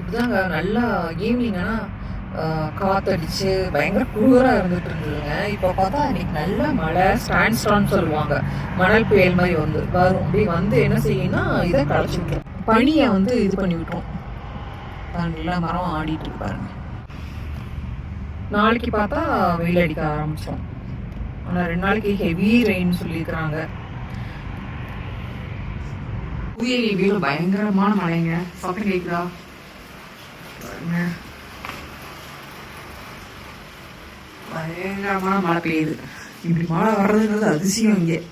இப்போதாங்க நல்லா ஈவினிங் ஆனால் காத்தடிச்சு பயங்கர குளிராக இருந்துட்டு இருந்ததுங்க. இப்போ பார்த்தா இன்னைக்கு நல்ல மழை ஸ்டாண்ட் ஸ்டான் சொல்லுவாங்க. மணல் புயல் மாதிரி வந்து வரும். அப்படி வந்து என்ன செய்யும்னா இதை களைச்சி விட்டுரும். பனியை வந்து இது பண்ணி விட்டுரும். நல்லா மரம் ஆடிட்டு பாருங்க. நாளைக்கு பார்த்தா வெயில் அடிக்க ஆரம்பிச்சோம் ஆனால் ரெண்டு நாளைக்கு ஹெவி ரெயின் சொல்லியிருக்கிறாங்க. புயல் வீடு பயங்கரமான மழைங்க. சத்தம் கேட்குதா பாருங்க. பயங்கரமான மழை பெய்யுது. இப்படி மழை வர்றதுங்கிறது அதிசயம் இங்கே.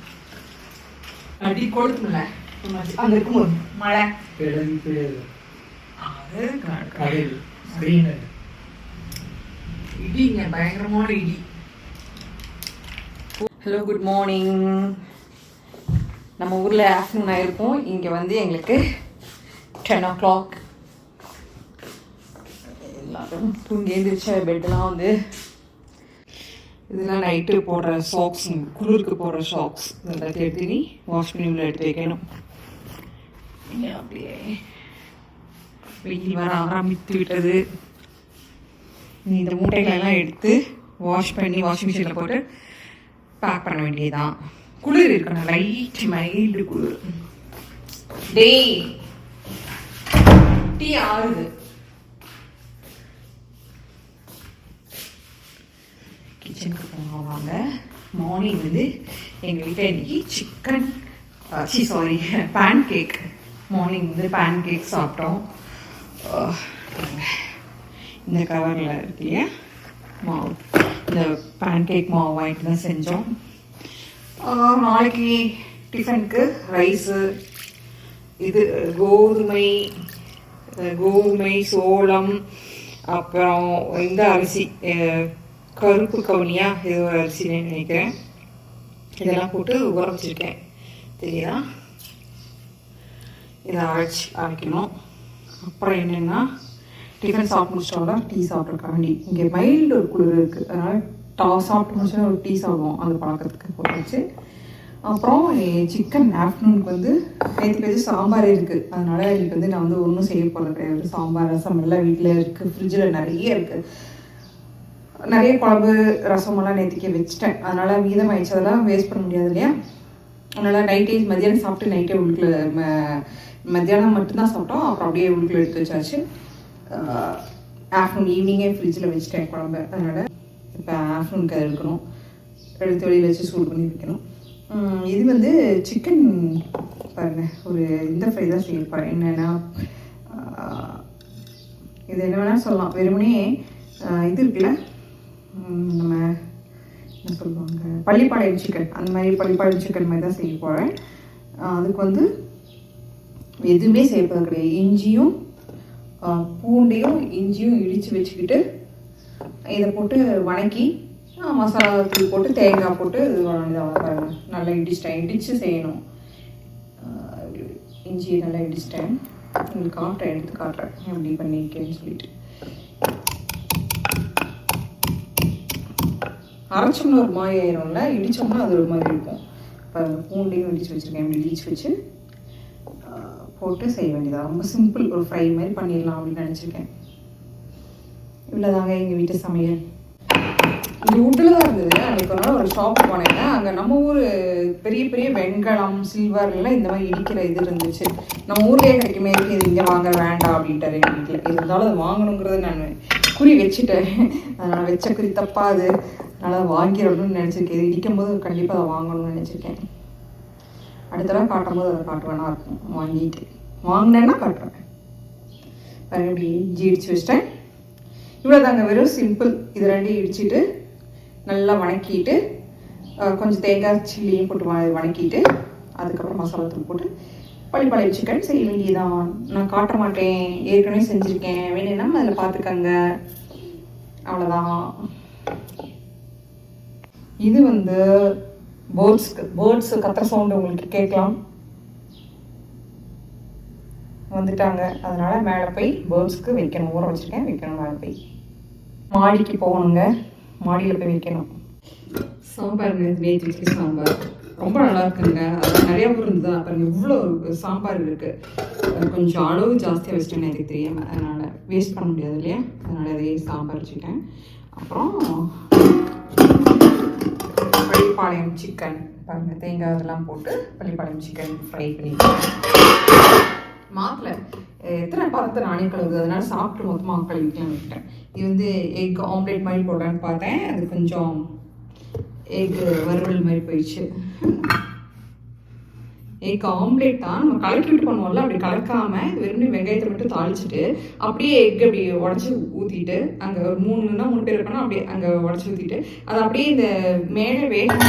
அடி கொளுத்துமில்ல அங்க இருக்கும் மழை. அது க- கடல் இடிங்க பயங்கரமான இடி. ஹலோ குட் மார்னிங் நம்ம ஊரில் ஆஃப்டர்நூன் ஆயிருக்கும். இங்கே வந்து எங்களுக்கு டென் ஓ கிளாக் எல்லாரும் தூங்கி எழுந்திரிச்ச பெட்டெல்லாம் வந்து இதெல்லாம் நைட்டு போடுற சாக்ஸ் குளிருக்கு போடுற சாக்ஸ் இதெல்லாம் எடுத்து நீ வாஷ் பண்ணி உள்ள எடுத்து வைக்கணும். அப்படியே வெயில் வர ஆரம்பித்து விட்டது. நீ இந்த மூட்டைகளெல்லாம் எடுத்து வாஷ் பண்ணி வாஷிங் மிஷினில் போட்டு பேக் பண்ண வேண்டியதுதான். குளிர் இருக்கணும் லைட் மைல்டு குளிர். டேய் டீ ஆறுது. கிச்சனுக்கு போனோம் வாங்க. மார்னிங் வந்து எங்கள் வீட்டில் இன்னைக்கு சிக்கன் சி சாரி பேன் கேக் மார்னிங் வந்து பேன் கேக் சாப்பிட்டோம் இந்த கவரில் இருக்கு இல்லையா? மாவு. இந்த பேன் கேக் மாவு வாங்கிட்டு தான் செஞ்சோம். நாளைக்கு டிஃபனுக்கு ரைஸு இது கோதுமை கோதுமை சோளம் அப்புறம் இந்த அரிசி கருப்பு கவுனியா ஏதோ ஒரு அரிசின்னு நினைக்கிறேன். இதெல்லாம் போட்டு ஊற வச்சிருக்கேன். தெரியுதா? இதை அரைச்சி அரைக்கணும். அப்புறம் என்னென்னா டிஃபன் சாப்பிட்டு முடிச்சிட்டோம்னா டீ சாப்பிட்றக்காண்டி இங்கே மைல்டு ஒரு குளிர் இருக்குது அதனால் டா சாப்பிட்டு முடிச்சா ஒரு டீ சாப்பிடுவோம். அந்த பழக்கத்துக்கு போட்டுச்சு. அப்புறம் சிக்கன் ஆஃப்டர்நூனுக்கு வந்து நேற்று பேர் சாம்பார் இருக்குது அதனால் இன்னைக்கு வந்து நான் வந்து ஒன்றும் செய்ய போகிறது கிடையாது. சாம்பார் ரசம் எல்லாம் வீட்டில் இருக்குது ஃப்ரிட்ஜில் நிறைய இருக்குது நிறைய குழம்பு ரசமெல்லாம் நேற்றுக்கே வச்சுட்டேன். அதனால் மீதம் ஆயிடுச்சதெல்லாம் வேஸ்ட் பண்ண முடியாது இல்லையா? அதனால் நைட்டே மத்தியானம் சாப்பிட்டு நைட்டே உள்ளுக்குள்ள மத்தியானம் மட்டும்தான் சாப்பிட்டோம். அப்புறம் அப்படியே உள்ளுக்குள்ள எடுத்து வச்சாச்சு. ஆஃப்டர்நூன் ஈவினிங்கே ஃப்ரிட்ஜில் வச்சுட்டேன் குழம்பு. அதனால் இப்போ ஆஃப்டர்நூனுக்கு அது எடுக்கணும். எடுத்து வெளியில் வச்சு சூடு பண்ணி வைக்கணும். இது வந்து சிக்கன் பாருங்க. ஒரு இந்த ஃப்ரை தான் செய்ய என்னென்னா இது என்ன வேணால் சொல்லலாம். வெறுமனே இது இருக்குல்ல? நம்ம என்ன சொல்லுவாங்க? பள்ளிப்பாளையம் சிக்கன் அந்த மாதிரி பள்ளிப்பாளையம் சிக்கன் மாதிரி தான் செய்ய போகிறேன் அதுக்கு வந்து எதுவுமே செய்யப்போது கிடையாது. இஞ்சியும் பூண்டையும் இஞ்சியும் இடித்து வச்சுக்கிட்டு இதை போட்டு வணக்கி மசாலா தூள் போட்டு தேங்காய் போட்டு இது இதாக நல்லா இடிச்சிட்டேன். இடித்து செய்யணும். இஞ்சியை நல்லா இடிச்சிட்டேன். உங்களுக்கு காட்டுறேன். எடுத்து காட்டுறேன். எப்படி பண்ணியிருக்கேன்னு சொல்லிட்டு. அரைச்சோம்னா ஒரு மாதிரி ஆயிரும்ல? இடிச்சோம்னா அது ஒரு மாதிரி இருக்கும். இப்போ பூண்டையும் இடிச்சு வச்சுருக்கேன். இப்படி இடிச்சு வச்சு போட்டு செய்ய வேண்டியதா ரொம்ப சிம்பிள் ஒரு ஃப்ரை மாதிரி பண்ணிடலாம் அப்படின்னு நினச்சிருக்கேன். இவ்வளோதாங்க எங்கள் வீட்டு சமையல். இது உட்டில் தான் இருந்தது. அன்றைக்கு ஒரு நாள் ஒரு ஷாப் போனேங்க அங்கே நம்ம ஊர் பெரிய பெரிய வெண்கலம் சில்வர்லாம் இந்த மாதிரி இடிக்கிற இது இருந்துச்சு. நம்ம ஊர்லேயே கிடைக்குமே இருக்கு இது இங்கே வாங்க வேண்டாம் அப்படின்ட்டாரு எங்கள் வீட்டில். இருந்தாலும் அது வாங்கணுங்கிறது நான் குறி வச்சுட்டேன். அதனால் வச்ச குறி தப்பாது. நல்லா வாங்கிடணும்னு நினச்சிருக்கேன். இது இடிக்கும்போது கண்டிப்பாக அதை வாங்கணும்னு நினச்சிருக்கேன். அடுத்த தடவை காட்டும்போது அதை காட்டுவேனா. இருக்கும். வாங்கிட்டு. வாங்கினேன்னா காட்டுறேன் பாருங்க இப்படி இஞ்சி இடித்து வச்சிட்டேன். இவ்வளோதாங்க வெறும் சிம்பிள் இது ரெண்டையும் இடிச்சிட்டு நல்லா வணக்கிட்டு கொஞ்சம் தேங்காய் சில்லியும் போட்டு வணக்கிட்டு அதுக்கப்புறம் மசாலா தூள் போட்டு பள்ளிப்பாளையம் சிக்கன் செய்ய வேண்டியதான் நான் காட்ட மாட்டேன். ஏற்கனவே செஞ்சுருக்கேன். வேணும்னா அதில் பார்த்துக்கங்க. அவ்வளோதான் இது வந்து பேர்ட்ஸ்க்கு பேர்ட்ஸ் கத்துற சவுண்டு உங்களுக்கு கேட்கலாம். வந்துட்டாங்க. அதனால மேலே போய் பேர்ட்ஸ்க்கு வைக்கணும். ஊற வச்சுருக்கேன். வைக்கணும் மேலே போய். மாடிக்கு போகணுங்க. மாடியில் போய் வைக்கணும். சாம்பார் நேற்று வச்ச சாம்பார். ரொம்ப நல்லா இருக்குங்க. அது நிறைய ஊர் இருந்தது அப்புறம் இவ்வளோ சாம்பார் இருக்கு. கொஞ்சம் அளவு ஜாஸ்தியாக வச்சுட்டேன்னு எனக்கு தெரியாமல் அதனால் வேஸ்ட் பண்ண முடியாது இல்லையா? அதனால் அதே சாம்பார் வச்சுட்டேன். அப்புறம் பள்ளிப்பாளையம் சிக்கன் பாருங்கள் தேங்காய் இதெல்லாம் போட்டு பள்ளிப்பாளையம் சிக்கன் ஃப்ரை பண்ணிக்கலாம். மாத்தல எத்தனை பாத்திரத்தை நானே கழுவுது அதனால சாப்பிட்டு மொத்தமாக கழுவிக்கலாம் விட்டேன் இது வந்து எக் ஆம்லேட் மாதிரி போடலான்னு பார்த்தேன். அது கொஞ்சம் எக் வறுவல் மாதிரி போயிடுச்சு. எக் ஆம்லேட் தான். நம்ம கலக்கி விட்டு பண்ணுவோம்ல அப்படி கலக்காம வெறும் வெங்காயத்தை மட்டும் தாளிச்சிட்டு அப்படியே எக் அப்படி உடச்சி ஊற்றிட்டு அங்கே ஒரு மூணுன்னா மூணு பேர் இருக்கணும் அப்படியே அங்கே உடச்சி ஊற்றிட்டு அது அப்படியே இந்த மேலே வேகம்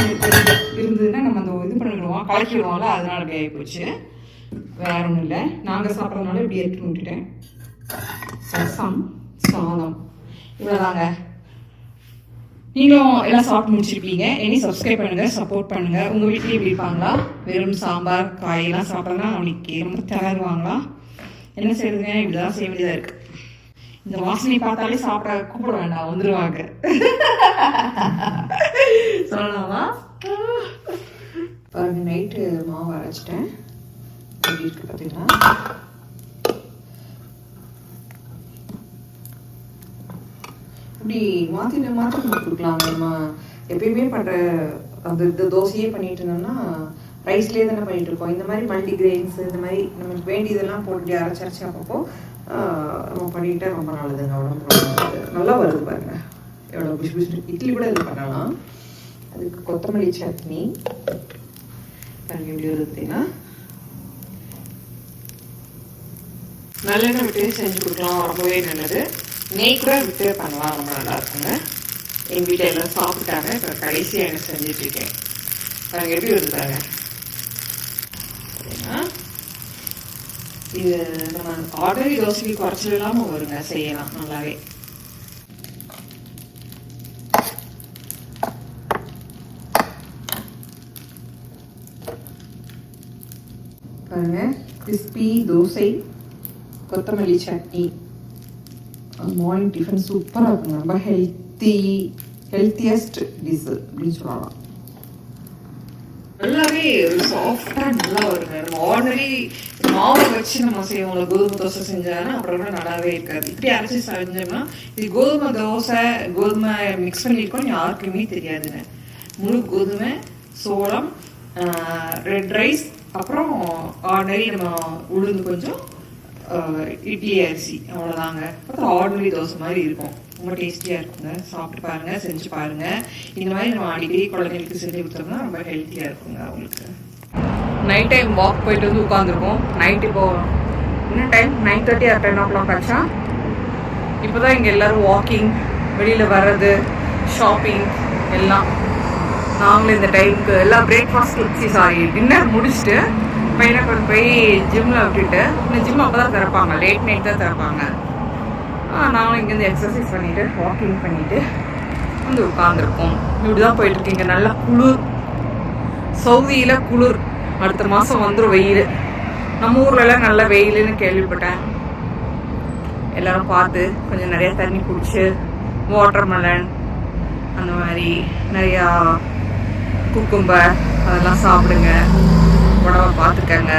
இருந்ததுன்னா நம்ம அந்த இது பண்ணிடுவோம் கலக்கி விடுவோம்ல அதனால அப்படி போச்சு. வேற ஒன்றும் இல்லை. நாங்கள் சாப்பிட்றதுனால இப்படி எடுத்துன்னு விட்டுட்டேன் ரசம் சாதம். இவ்வளோதாங்க நீங்களும் எல்லாம் சாப்பிட்டு முடிச்சிருப்பீங்க. இனி சப்ஸ்கிரைப் பண்ணுங்க சப்போர்ட் பண்ணுங்க. உங்க வீட்லயே இப்படி இருப்பாங்களா? வெறும் சாம்பார் காயெல்லாம் சாப்பிடலாம். அவனுக்கு ரொம்ப தளருவாங்களா? என்ன செய்யறதுங்க இப்படிதான் செய்ய வேண்டியதா இருக்கு. இந்த வாசனை பார்த்தாலே சாப்பிட கூப்பிட வேண்டாம். வந்துருவாங்க. சொல்லலாமா? பாருங்க நைட்டு மாவு அரைச்சிட்டேன். எப்படி இருக்கு பார்த்தீங்கன்னா இப்படி மாற்றி மாற்றி கொடுக்கலாம் நம்ம எப்பயுமே பண்ணுற அந்த இந்த தோசையே பண்ணிட்டு இருந்தோம்னா ரைஸ்லேயே தானே பண்ணிட்டு இருக்கோம். இந்த மாதிரி மல்டி கிரெயின்ஸ் இந்த மாதிரி நமக்கு வேண்டியதெல்லாம் போட்டு அரைச்சி அரைச்சி அப்பப்போ நம்ம பண்ணிக்கிட்டா ரொம்ப நல்லதுங்க உடம்பு நல்லா வருது பாருங்க. எவ்வளோ புஷ் புஷ் இட்லி கூட இது பண்ணலாம். அதுக்கு கொத்தமல்லி சட்னி. பாருங்க எப்படி வருதுன்னா நல்லெண்ணெய் விட்டு செஞ்சு கொடுக்கலாம். ரொம்பவே நல்லது. நெய் விட்டு பண்ணலாம் ரொம்ப நல்லா இருக்குங்க எங்கள் வீட்டில் எல்லாம் சாப்பிட்டாங்க. இப்போ கடைசியாக என்ன செஞ்சுட்டு இருக்கேன். எப்படி வருதாங்க சரிங்களா? இது நம்ம ஆர்டரி தோசைக்கு குறைச்சல் இல்லாமல் வருங்க. செய்யலாம் நல்லாவே. பாருங்க. கிறிஸ்பி தோசை கொத்தமல்லி சட்னி. மார்னிங் டிஃபன் சூப்பராக இருக்குங்க ரொம்ப ஹெல்த்தி ஹெல்த்தியஸ்ட் டிஷ் அப்படின்னு சொல்லலாம். நல்லாவே சாஃப்டாக நல்லா வருங்க நம்ம ஆர்டினரி மாவை வச்சு நம்ம செய்வோம்ல கோதுமை தோசை செஞ்சோம்னா அப்புறம் கூட நல்லாவே இருக்காது. இப்படி அரைச்சி செஞ்சோம்னா இது கோதுமை தோசை கோதுமை மிக்ஸ் பண்ணியிருக்கோம் யாருக்குமே தெரியாதுங்க. முழு கோதுமை சோளம் ரெட் ரைஸ் அப்புறம் ஆர்டினரி நம்ம உளுந்து கொஞ்சம் இட்லி அரிசி அவ்வளோதாங்க அப்புறம் ஆர்டினரி தோசை மாதிரி இருக்கும். ரொம்ப டேஸ்டியாக இருக்குங்க. சாப்பிட்டு பாருங்கள் செஞ்சு பாருங்கள் இந்த மாதிரி நம்ம அடிக்கடி குழந்தைங்களுக்கு செஞ்சு கொடுத்தோம்னா ரொம்ப ஹெல்த்தியாக இருக்குங்க அவங்களுக்கு. நைட் டைம் வாக் போயிட்டு வந்து உட்காந்துருக்கோம் நைட் இப்போ இன்னும் time nine thirty or ten o'clock ஆச்சா? இப்போ தான் இங்கே எல்லோரும் வாக்கிங் வெளியில் வர்றது ஷாப்பிங் எல்லாம். நாங்களும் இந்த டைமுக்கு எல்லாம் பிரேக்ஃபாஸ்ட் சாரி டின்னர் முடிச்சுட்டு பையனை கொண்டு போய் ஜிம்மில் விட்டுட்டு இந்த ஜிம் அப்போ தான் திறப்பாங்க. லேட் நைட் தான் திறப்பாங்க. நாங்களும் இங்கேருந்து எக்ஸசைஸ் பண்ணிவிட்டு வாக்கிங் பண்ணிவிட்டு வந்து உட்காந்துருக்கோம் இப்படி தான் போயிட்டுருக்கீங்க நல்லா குளிர். சவுதியில் குளிர். அடுத்த மாதம் வந்துடும் வெயில். நம்ம ஊர்லலாம் நல்ல வெயிலுன்னு கேள்விப்பட்டேன். எல்லாரும் பார்த்து கொஞ்சம் நிறையா தண்ணி குடிச்சு வாட்டர் மெலன் அந்த மாதிரி நிறையா குக்கும்பர் அதெல்லாம் சாப்பிடுங்க. உடம்ப பார்த்துருக்காங்க.